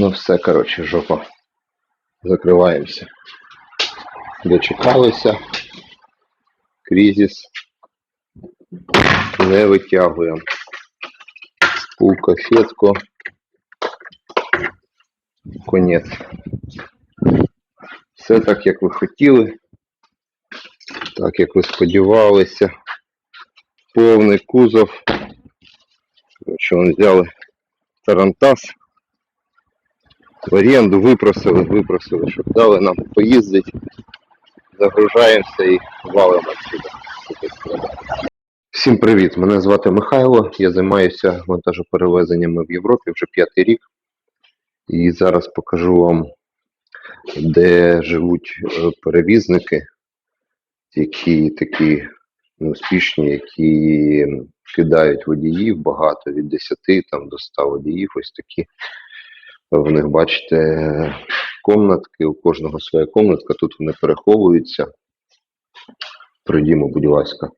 Ну все, коротше, жопа. Закриваємося. Дочекалися. Кризис. Не витягуємо. Пулка фетку. Конець. Все так, як ви хотіли. Так, як ви сподівалися. Повний кузов. Коротше, взяли Тарантас. В оренду випросили, випросили, щоб дали нам поїздити. Загружаємося і валимо сюди. Всім привіт! Мене звати Михайло. Я займаюся вантажоперевезеннями в Європі вже п'ятий рік. І зараз покажу вам, де живуть е, перевізники, які такі успішні, які кидають водіїв багато від 10 там, до 100 водіїв. Ось такі. В них, бачите, комнатки, у кожного своя комнатка, тут вони переховуються. Пройдімо, будь ласка.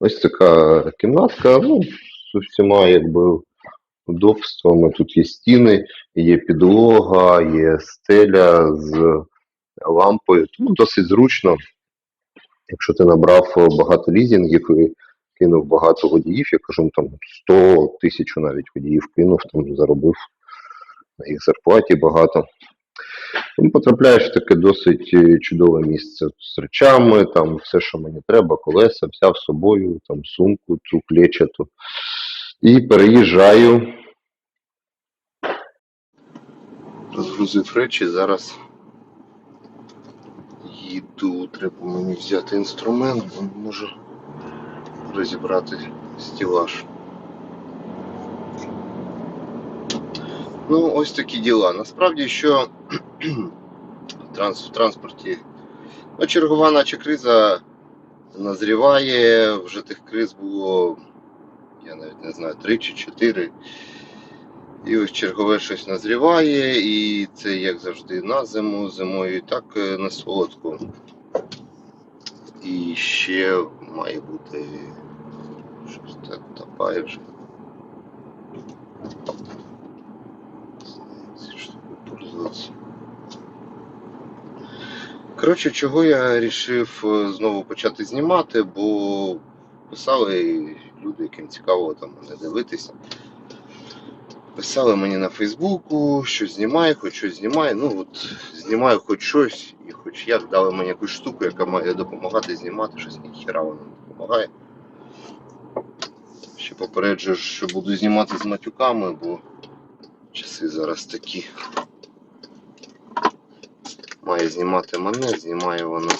Ось така кімнатка, ну, з усіма якби удобствами. Тут є стіни, є підлога, є стеля з лампою. Тому досить зручно. Якщо ти набрав багато лізінгів і кинув багато водіїв, я кажу, там 100 тисяч навіть водіїв кинув, там заробив їх зарплаті багато. Тому потрапляєш в таке досить е, чудове місце з речами, там все, що мені треба, колеса, взяв з собою, там сумку, цю клечату. І переїжджаю. Розгрузив речі, зараз їду, треба мені взяти інструмент, бо можу розібрати стілаж. Ну, ось такі діла. Насправді, що в транспорті ну, чергова наче криза назріває, вже тих криз було, я навіть не знаю, три чи чотири. І ось чергове щось назріває, і це як завжди на зиму, зимою і так е, на солодку. І ще має бути щось так тапає вже. Пользоваться. Коротше, чого я вирішив е, знову почати знімати, бо писали люди, яким цікаво там мене дивитися. Писали мені на Фейсбуку, що знімаю, хоч щось знімаю. Ну от знімаю хоч щось і хоч як дали мені якусь штуку, яка має допомагати знімати, щось ніхіра вона не допомагає. Ще попереджую, що буду знімати з матюками, бо часи зараз такі. Має знімати мене, знімає воно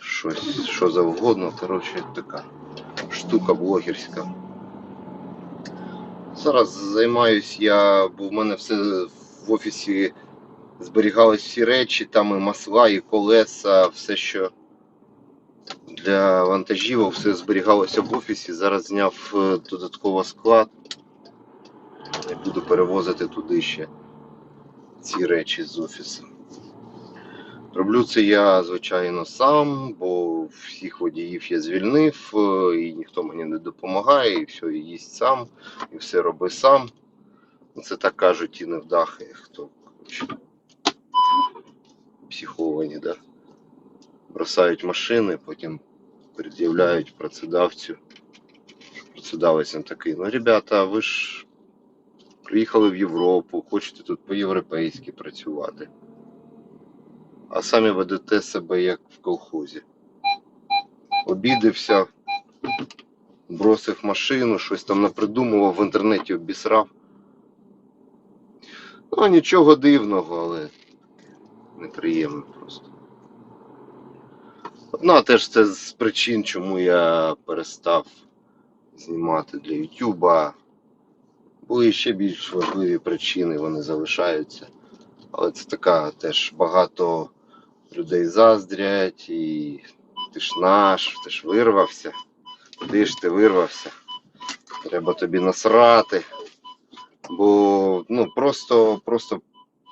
щось, що завгодно. Коротше, така штука блогерська. Зараз займаюсь я, бо в мене все в офісі зберігались всі речі, там і масла, і колеса, все, що для вантажівок, все зберігалося в офісі. Зараз зняв е, додатково склад. Я буду перевозити туди ще ці речі з офісу. Роблю це я, звичайно, сам, бо всіх водіїв я звільнив, е, і ніхто мені не допомагає, і все, і їсть сам, і все роби сам. Це так кажуть і невдахи, хто психовані, да? бросають машини, потім пред'являють працедавцю. Працедавець він такий, ну ребята, ви ж приїхали в Європу, хочете тут по-європейськи працювати. А самі ведете себе як в колхозі. Обідився, бросив машину, щось там напридумував, в інтернеті обісрав. Ну, нічого дивного, але неприємно просто. Одна теж це з причин, чому я перестав знімати для Ютуба. Були ще більш важливі причини, вони залишаються. Але це така теж багато людей заздрять і ти ж наш, ти ж вирвався. Куди ж ти вирвався? Треба тобі насрати. Бо ну просто, просто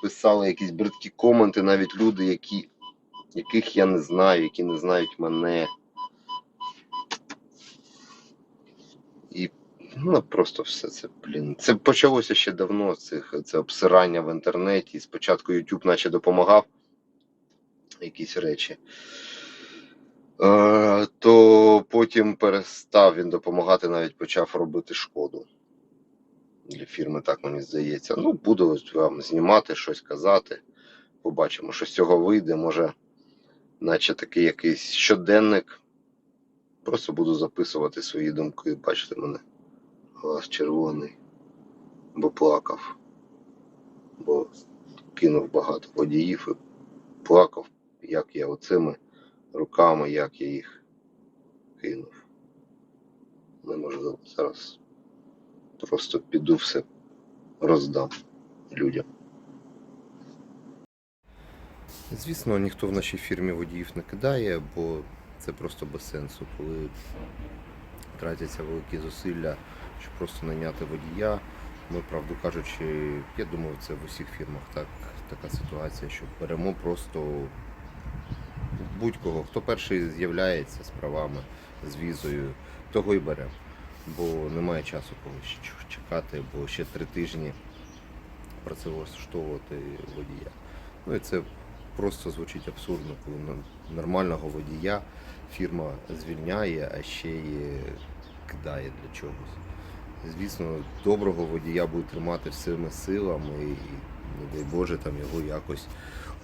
писали якісь бридкі коменти, навіть люди, які, яких я не знаю, які не знають мене. І Ну, просто все це, блін. Це почалося ще давно, цих, це обсирання в інтернеті. Спочатку YouTube наче допомагав якісь речі. Е, то потім перестав він допомагати, навіть почав робити шкоду. Для фірми, так мені здається. Ну, буду вам знімати, щось казати. Побачимо, що з цього вийде. Може, наче такий якийсь щоденник. Просто буду записувати свої думки. Бачите мене. Глаз червоний. Бо плакав. Бо кинув багато водіїв і плакав, як я оцими руками, як я їх кинув. Неможливо зараз. Просто піду все роздам людям. Звісно, ніхто в нашій фірмі водіїв не кидає, бо це просто без сенсу, коли тратяться великі зусилля, щоб просто найняти водія. Ми, правду кажучи, я думаю, це в усіх фірмах так, така ситуація, що беремо просто будь-кого, хто перший з'являється з правами, з візою, того і беремо. Бо немає часу коли чекати, бо ще три тижні працевлаштовувати водія. Ну і це просто звучить абсурдно, коли нормального водія фірма звільняє, а ще й кидає для чогось. Звісно, доброго водія будуть тримати всіми силами і, не дай Боже, там його якось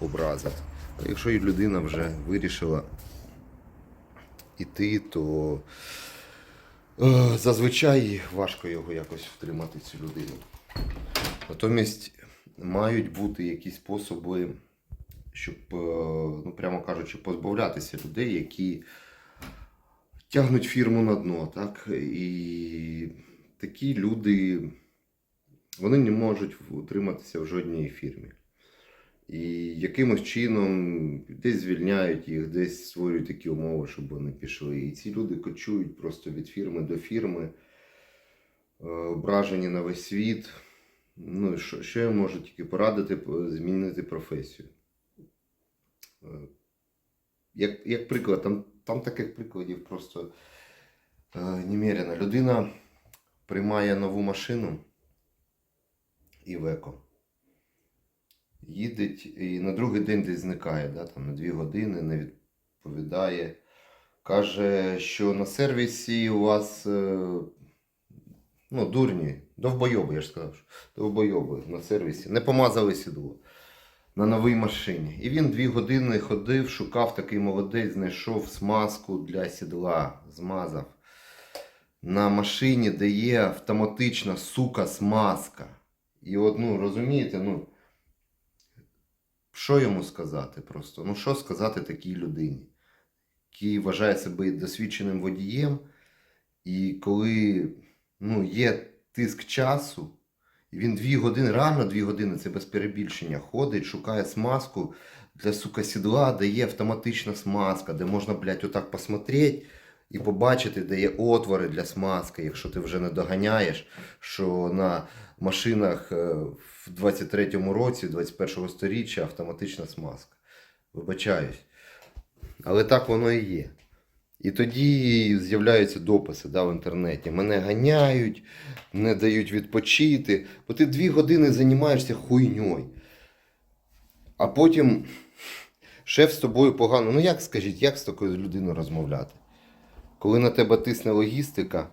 образити. Якщо людина вже вирішила іти, то е, зазвичай важко його якось втримати цю людину. Натомість мають бути якісь способи, щоб, е, ну прямо кажучи, позбавлятися людей, які тягнуть фірму на дно. Так? І такі люди вони не можуть утриматися в жодній фірмі. І якимось чином десь звільняють їх, десь створюють такі умови, щоб вони пішли. І ці люди кочують просто від фірми до фірми, е, ображені на весь світ. Ну, і що, що я можу тільки порадити змінити професію. Е, Як, як приклад, там, там таких прикладів просто е, немерено. Людина приймає нову машину Івеко. Їдеть і на другий день десь зникає, да, там, на дві години не відповідає. Каже, що на сервісі у вас е, ну, дурні, довбойоби, я ж сказав, що довбойоби на сервісі. Не помазали сідло на новій машині. І він дві години ходив, шукав такий молодець, знайшов смазку для сідла, змазав. На машині, де є автоматична сука смазка. І от, ну, розумієте, ну. Що йому сказати просто? Ну, що сказати такій людині, який вважає себе досвідченим водієм, і коли ну, є тиск часу, і він дві години, реально дві години, це без перебільшення, ходить, шукає смазку для сука сідла, де є автоматична смазка, де можна, блядь, отак посмотреть і побачити, де є отвори для смазки, якщо ти вже не доганяєш, що на машинах е, в 23-му році, 21-го сторіччя автоматична смазка. Вибачаюсь. Але так воно і є. І тоді з'являються дописи да, в інтернеті. Мене ганяють, не дають відпочити, бо ти дві години займаєшся хуйньою. А потім шеф з тобою погано. Ну як скажіть, як з такою людиною розмовляти? Коли на тебе тисне логістика,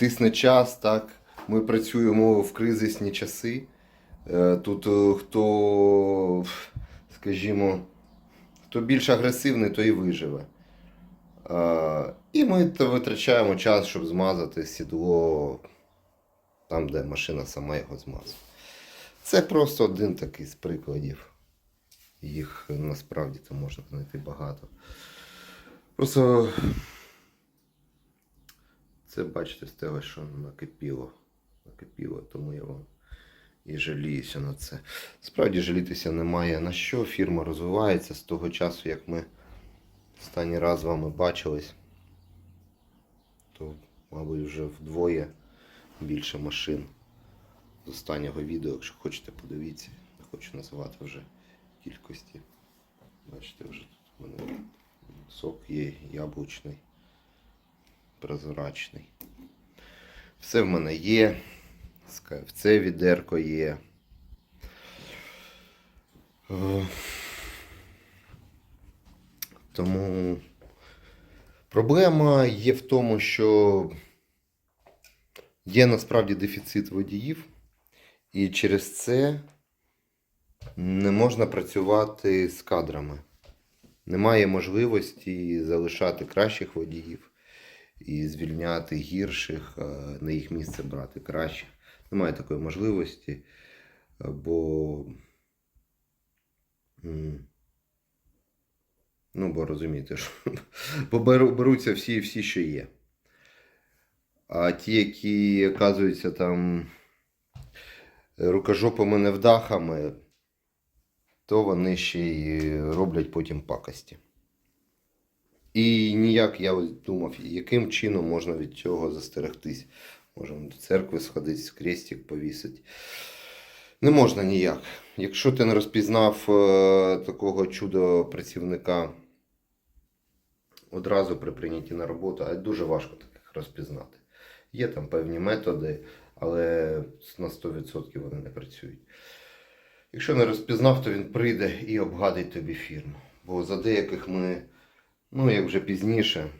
тисне час, так. Ми працюємо в кризисні часи. Е, Тут е, хто, скажімо, хто більш агресивний, той і виживе. Е, І ми витрачаємо час, щоб змазати сідло там, де машина сама його змазала. Це просто один такий з прикладів. Їх насправді можна знайти багато. Просто це бачите з того, що накипіло. Накипіло, тому я вам і жаліюся на це. Справді жалітися немає на що. Фірма розвивається з того часу, як ми останній раз з вами бачились, то, мабуть, вже вдвоє більше машин з останнього відео, якщо хочете, подивіться. Не хочу називати вже кількості. Бачите, вже тут у мене сок є яблучний. Прозрачний. Все в мене є. З КФЦ відерко є. Е, Тому проблема є в тому, що є насправді дефіцит водіїв, і через це не можна працювати з кадрами. Немає можливості залишати кращих водіїв і звільняти гірших, на їх місце брати кращих. Немає такої можливості, е, бо. Ну, бо розумієте, що бо беруться всі, всі, що є. А ті, які оказуються там рукожопими невдахами, то вони ще й роблять потім пакості. І ніяк я думав, яким чином можна від цього застерегтись. Можемо до церкви сходити, крестик повісити. Не можна ніяк. Якщо ти не розпізнав е, такого чудо працівника одразу при прийнятті на роботу, а дуже важко таких розпізнати. Є там певні методи, але на 100% вони не працюють. Якщо не розпізнав, то він прийде і обгадить тобі фірму. Бо за деяких ми, ну як вже пізніше,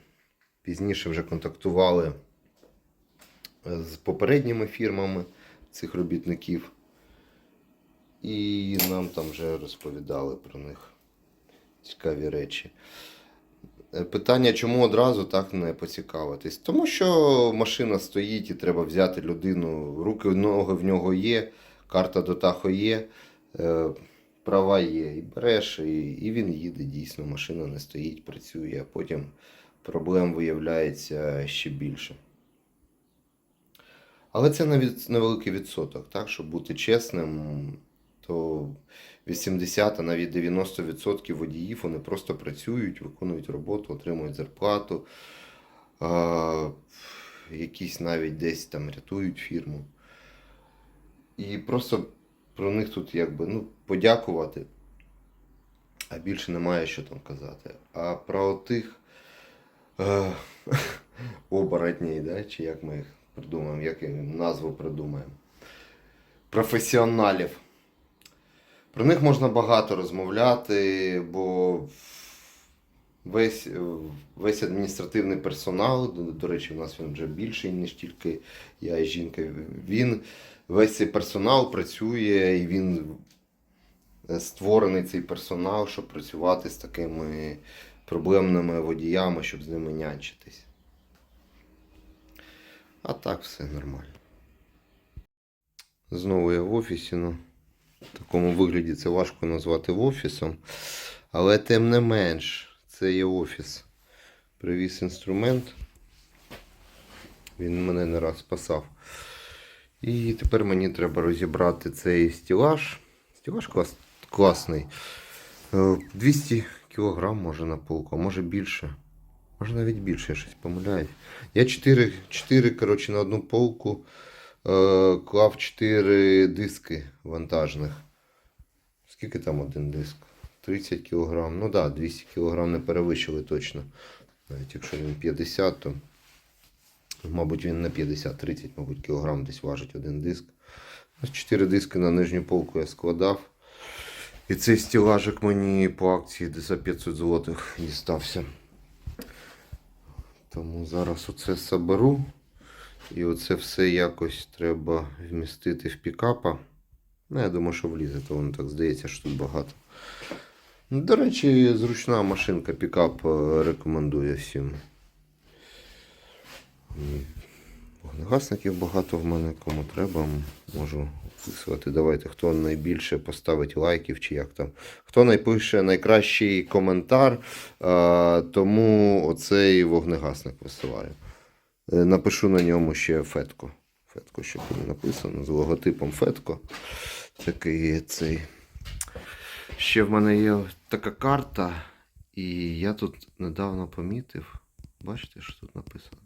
пізніше вже контактували з попередніми фірмами цих робітників. І нам там вже розповідали про них цікаві речі. Е, Питання, чому одразу так не поцікавитись? Тому що машина стоїть і треба взяти людину, руки, ноги в нього є, карта до тахо є, е, права є. І береш, і, і він їде дійсно, машина не стоїть, працює, а потім проблем виявляється ще більше. Але це невеликий відсоток, так? щоб бути чесним, то 80, а навіть 90% водіїв вони просто працюють, виконують роботу, отримують зарплату, а, якісь навіть десь там рятують фірму. І просто про них тут якби ну, подякувати, а більше немає що там казати. А про тих е, оборотній, да, чи як ми їх придумаємо, як назву придумаємо. Професіоналів. Про них можна багато розмовляти, бо весь, весь адміністративний персонал, до, до речі, у нас він вже більший, ніж тільки я і жінка. Він весь цей персонал працює і він створений цей персонал, щоб працювати з такими проблемними водіями, щоб з ними нянчитись. А так все нормально. Знову я в офісі, ну. В такому вигляді це важко назвати офісом. Але тим не менш, це є офіс. Привіз інструмент. Він мене не раз спасав. І тепер мені треба розібрати цей стілаж. Стілаж клас, класний. Е, 200 кг може на полку, а може більше. Може навіть більше, я щось помиляюсь. Я 4, 4 коротше, на одну полку е, клав 4 диски вантажних. Скільки там один диск? 30 кг. Ну так, да, 200 кг не перевищили точно. Навіть якщо він 50, то мабуть він не 50, 30, мабуть, кілограм десь важить один диск. Ось 4 диски на нижню полку я складав. І цей стілажик мені по акції десь за 500 злотих дістався. Тому зараз оце соберу. І оце все якось треба вмістити в пікапа. Ну, я думаю, що влізе, то воно так здається, що тут багато. Ну, До речі, зручна машинка пікап е, рекомендую всім. Вогнегасників багато в мене, кому треба, можу вписувати. Давайте, хто найбільше поставить лайків чи як там. Хто напише найкращий коментар, е, тому оцей вогнегасник висилаю. Е, Напишу на ньому ще Фетко. Фетко ще буде написано з логотипом Фетко. Такий цей. Ще в мене є така карта, і я тут недавно помітив. Бачите, що тут написано?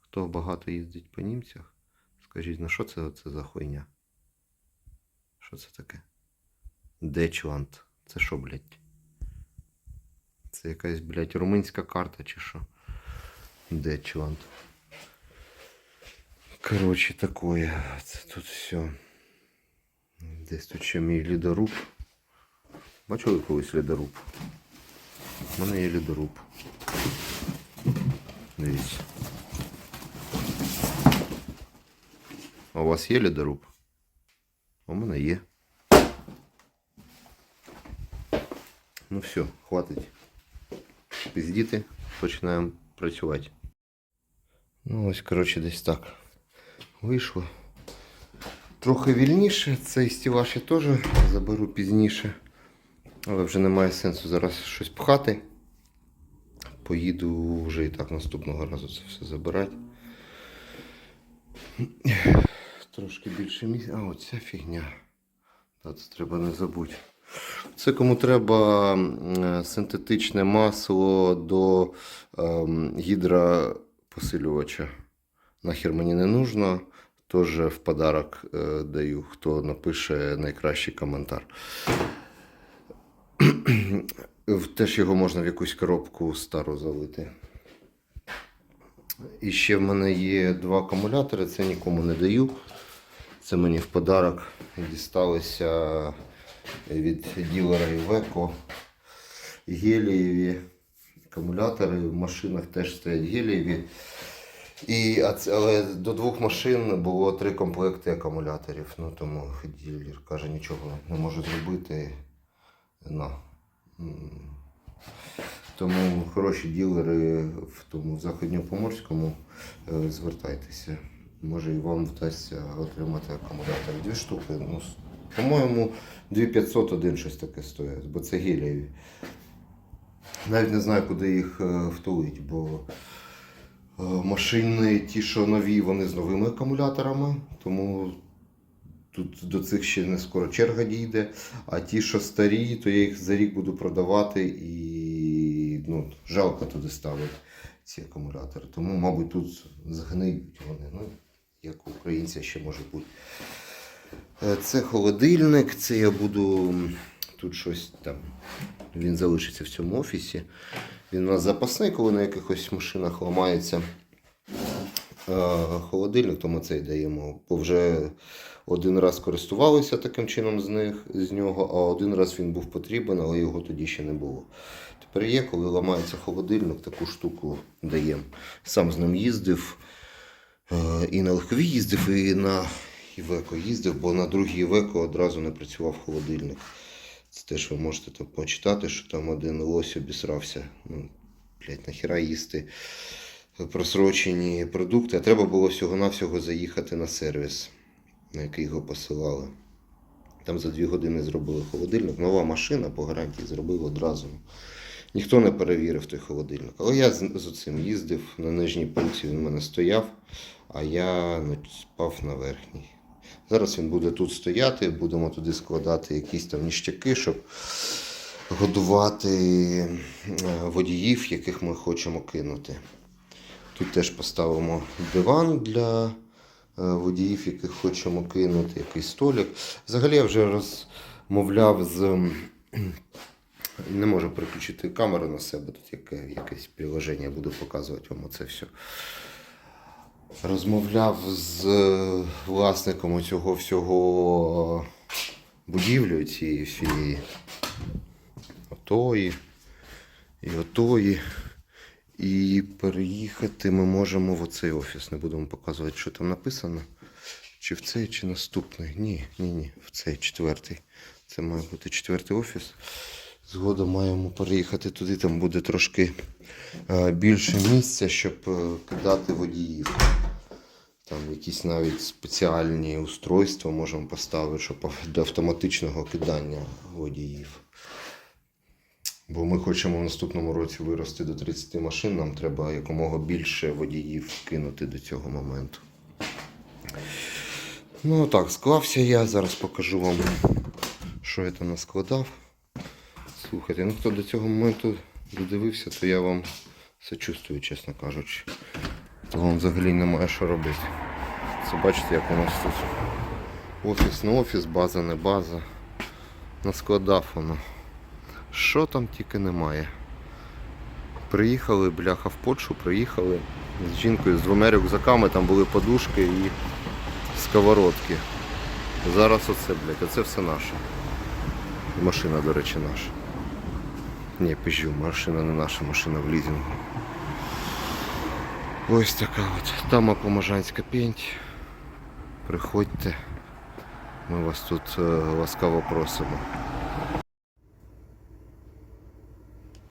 Хто багато їздить по німцях, скажіть, ну що це, це за хуйня? Що це таке? Дечланд. Це що, блядь? Це якась, блядь, румунська карта чи що? Дечланд. Коротше, такое. Це тут все. Десь тут ще мій лідоруб. Бачили колись лідоруб? У мене є лідоруб. Дивіться. А у вас є лідоруб? У мене є. Ну все, хватить. Пиздіти, починаємо працювати. Ну ось, коротше, десь так. Вийшло. Трохи вільніше, цей стілаж я теж заберу пізніше. Але вже немає сенсу зараз щось пхати. Поїду вже і так наступного разу це все забирати. Трошки більше місця. А, оця фігня. Та, Це треба не забути. Це кому треба е, синтетичне масло до ем, гідропосилювача. Нахер мені не нужно. Теж в подарок е, даю, хто напише найкращий коментар. Теж його можна в якусь коробку стару залити. І ще в мене є два акумулятори, це нікому не даю. Це мені в подарок дісталося від ділера Iveco. Гелієві акумулятори. В машинах теж стоять гелієві. І, але до двох машин було три комплекти акумуляторів. Ну тому ділер каже, нічого не можу зробити. На. Тому хороші ділери в тому Західньопоморському е, звертайтеся. Може і вам вдасться отримати акумулятор. Дві штуки. Ну, по-моєму, 2500 один щось таке стоїть, бо це гелієві. Навіть не знаю, куди їх е, втулить, бо машини, ті, що нові, вони з новими акумуляторами, тому тут до цих ще не скоро черга дійде. А ті, що старі, то я їх за рік буду продавати і ну, жалко туди ставити ці акумулятори. Тому, мабуть, тут згниють вони. Ну, як українця ще може бути. Е, Це холодильник, це я буду тут щось там. Він залишиться в цьому офісі. Він у нас запасний, коли на якихось машинах ламається е, холодильник, то ми цей даємо. Бо вже один раз користувалися таким чином з, них, з нього, а один раз він був потрібен, але його тоді ще не було. Тепер є, коли ламається холодильник, таку штуку даємо. Сам з ним їздив. Е, І на легкові їздив, і на Івеко їздив, бо на другій Івеко одразу не працював холодильник. Теж ви можете там почитати, що там один лось обісрався. Ну, блядь, нахіра їсти просрочені продукти, а треба було всього-навсього заїхати на сервіс, на який його посилали. Там за дві години зробили холодильник. Нова машина по гарантії зробив одразу. Ніхто не перевірив той холодильник. Але я з, цим їздив на нижній полці, він у мене стояв, а я ну, спав на верхній. Зараз він буде тут стояти, будемо туди складати якісь там ніштяки, щоб годувати е, водіїв, яких ми хочемо кинути. Тут теж поставимо диван для е, водіїв, яких хочемо кинути, якийсь столик. Взагалі я вже розмовляв з. Не можу переключити камеру на себе, тут яке, якесь приложення, буду показувати вам це все. Розмовляв з е, власником цього всього будівлі, цієї всієї отої і отої. І переїхати ми можемо в оцей офіс. Не будемо показувати, що там написано. Чи в цей, чи наступний. Ні, ні, ні, в цей четвертий. Це має бути четвертий офіс. Згодом маємо переїхати туди, там буде трошки е, більше місця, щоб е, кидати водіїв. Там якісь навіть спеціальні устройства можемо поставити, щоб для автоматичного кидання водіїв. Бо ми хочемо в наступному році вирости до 30 машин, нам треба якомога більше водіїв кинути до цього моменту. Ну так, склався я. Зараз покажу вам, що я там наскладав. Слухайте, ну хто до цього моменту додивився, то я вам сочувствую, чесно кажучи то вам взагалі немає що робити. Це бачите, як у нас тут офіс не офіс, база не база. На Наскладав воно. Що там тільки немає. Приїхали, бляха, в Польщу, приїхали з жінкою, з двома рюкзаками, там були подушки і сковородки. Зараз оце, блядь, оце все наше. Машина, до речі, наша. Ні, піжу, машина не наша, машина в лізінгу. Ось така от тама Поможанська пінь. Приходьте, ми вас тут е, ласкаво просимо.